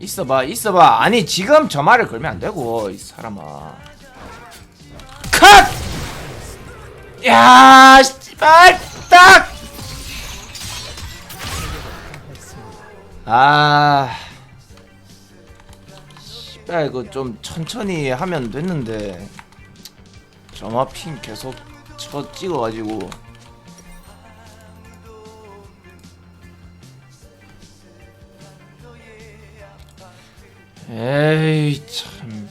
있어봐 있어봐 아니 지금 저 말을 걸면 안 되고 이 사람아 컷! 야 씨발 딱! 아 씨발 이거 좀 천천히 하면 됐는데 점화핑 계속 쳐 찍어가지고 에이 참.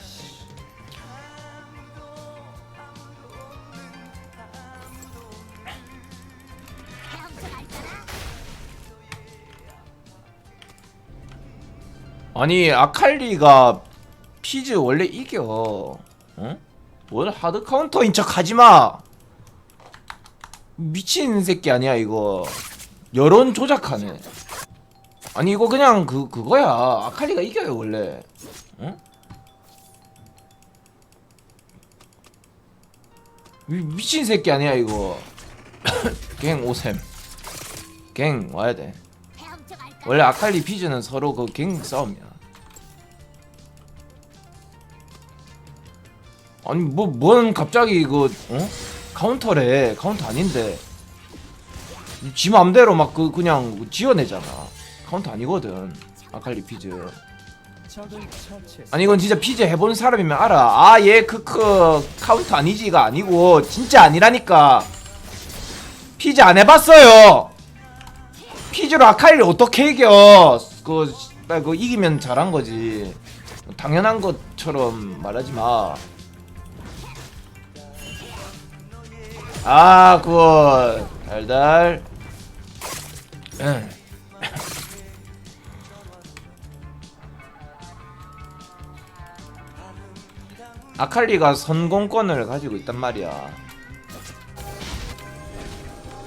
아니 아칼리가 피즈 원래 이겨. 어? 뭘 하드 카운터인 척 하지마. 미친 새끼 아니야 이거. 여론 조작하네 아니 이거 그냥 그 그거야. 아칼리가 이겨요 원래. 어? 미, 미친 새끼 아니야 이거. 갱 오셈. 갱 와야 돼. 원래 아칼리 피즈는 서로 그 갱 싸움이야. 아니 뭐 뭔 갑자기 그 어? 카운터래. 카운터 아닌데. 지 맘대로 막 그 그냥 지어내잖아 카운터 아니거든. 아칼리 피즈. 아니 이건 진짜 피즈 해본 사람이면 알아. 아 얘 크크 카운터 아니지가 아니고 진짜 아니라니까. 피즈 안 해봤어요. 피즈로 아칼리를 어떻게 이겨? 그, 나 그거 이기면 잘한 거지. 당연한 것처럼 말하지 마. 아, 그거. 달달. 응. 아칼리가 선공권을 가지고 있단 말이야.